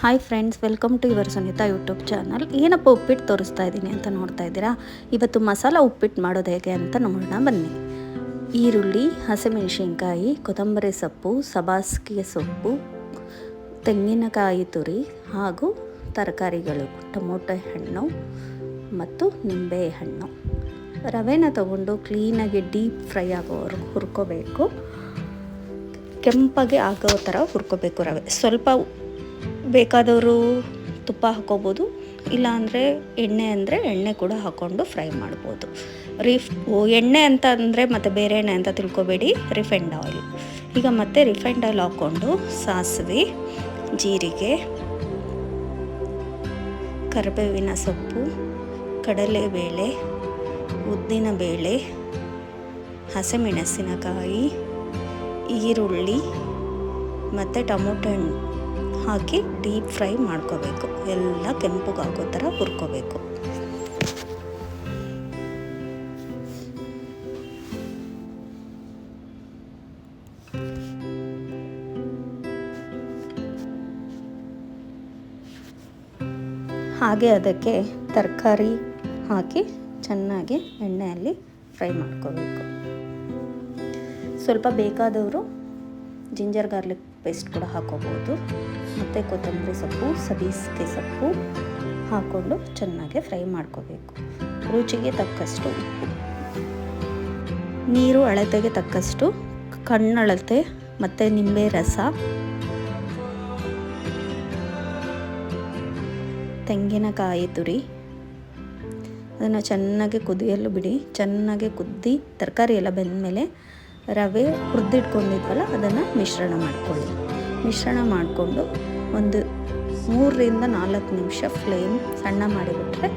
Hi friends welcome to your Sunita YouTube channel ಏನಪ್ಪ ಉಪ್ಪಿಟ್ಟು ತೋರಿಸ್ತಾ ಇದ್ದೀನಿ ಅಂತ ನೋಡ್ತಾ ಇದ್ದೀರಾ? ಇವತ್ತು ಮಸಾಲ ಉಪ್ಪಿಟ್ಟು ಮಾಡೋದು ಹೇಗೆ ಅಂತ ನೋಡೋಣ, ಬನ್ನಿ. ಈರುಳ್ಳಿ, ಹಸಿಮೆಣಸಿನ್ಕಾಯಿ, ಕೊತ್ತಂಬರಿ ಸೊಪ್ಪು ಸಬಾಸ್ಗೆ ಸೊಪ್ಪು, ತೆಂಗಿನಕಾಯಿ ತುರಿ ಹಾಗೂ ತರಕಾರಿಗಳು, ಟೊಮೊಟೊ ಹಣ್ಣು ಮತ್ತು ನಿಂಬೆ ಹಣ್ಣು. ರವೆನ ತಗೊಂಡು ಕ್ಲೀನಾಗಿ ಡೀಪ್ ಫ್ರೈ ಆಗೋವರೆಗೂ ಹುರ್ಕೋಬೇಕು. ಕೆಂಪಗೆ ಆಗೋ ಥರ ಹುರ್ಕೋಬೇಕು ರವೆ. ಸ್ವಲ್ಪ ಬೇಕಾದವರು ತುಪ್ಪ ಹಾಕೋಬೋದು, ಇಲ್ಲಾಂದರೆ ಎಣ್ಣೆ ಅಂದರೆ ಎಣ್ಣೆ ಕೂಡ ಹಾಕ್ಕೊಂಡು ಫ್ರೈ ಮಾಡ್ಬೋದು. ರಿಫ್ ಎಣ್ಣೆ ಅಂತ ಅಂದರೆ ಮತ್ತು ಬೇರೆ ಎಣ್ಣೆ ಅಂತ ತಿಳ್ಕೊಬೇಡಿ ರಿಫೈಂಡ್ ಆಯಿಲ್ ಈಗ ಮತ್ತೆ ರಿಫೈಂಡ್ ಆಯಿಲ್ ಹಾಕ್ಕೊಂಡು ಸಾಸಿವೆ, ಜೀರಿಗೆ, ಕರಿಬೇವಿನ ಸೊಪ್ಪು, ಕಡಲೆಬೇಳೆ ಉದ್ದಿನಬೇಳೆ ಹಸಿಮೆಣಸಿನಕಾಯಿ, ಈರುಳ್ಳಿ, ಮತ್ತು ಟೊಮೊಟೊ ಹಣ್ಣು ಹಾಕಿ ಡೀಪ್ ಫ್ರೈ ಮಾಡ್ಕೋಬೇಕು. ಎಲ್ಲ ಕೆಂಪಗಾಗೋ ಥರ ಹುರ್ಕೋಬೇಕು. ಹಾಗೆ ಅದಕ್ಕೆ ತರಕಾರಿ ಹಾಕಿ ಚೆನ್ನಾಗಿ ಎಣ್ಣೆಯಲ್ಲಿ ಫ್ರೈ ಮಾಡ್ಕೋಬೇಕು. ಸ್ವಲ್ಪ ಬೇಕಾದವರು ಜಿಂಜರ್ ಗಾರ್ಲಿಕ್ ಪೇಸ್ಟ್ ಕೂಡ ಹಾಕೋಬೋದು. ಮತ್ತು ಕೊತ್ತಂಬರಿ ಸೊಪ್ಪು, ಸಬೀಸಿಗೆ ಸೊಪ್ಪು ಹಾಕ್ಕೊಂಡು ಚೆನ್ನಾಗಿ ಫ್ರೈ ಮಾಡ್ಕೋಬೇಕು. ರುಚಿಗೆ ತಕ್ಕಷ್ಟು ನೀರು ಅಳತೆಗೆ ತಕ್ಕಷ್ಟು ಕಣ್ಣಳತೆ ಮತ್ತು ನಿಂಬೆ ರಸ. ತೆಂಗಿನಕಾಯಿ ತುರಿ. ಅದನ್ನು ಚೆನ್ನಾಗಿ ಕುದಿಯಲು ಬಿಡಿ. ಚೆನ್ನಾಗಿ ಕುದ್ದಿ ತರಕಾರಿ ಎಲ್ಲ ಬೆಂದಮೇಲೆ ರವೆ ಹುರಿದಿಟ್ಕೊಂಡಿದ್ವಲ್ಲ, ಅದನ್ನು ಮಿಶ್ರಣ ಮಾಡ್ಕೊಳ್ಳಿ. ಮಿಶ್ರಣ ಮಾಡಿಕೊಂಡು ಒಂದು ಮೂರರಿಂದ ನಾಲ್ಕು ನಿಮಿಷ ಫ್ಲೇಮ್ ಸಣ್ಣ ಮಾಡಿಬಿಟ್ರೆ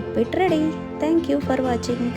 ಉಪ್ಪಿಟ್ಟು ready. Thank you for watching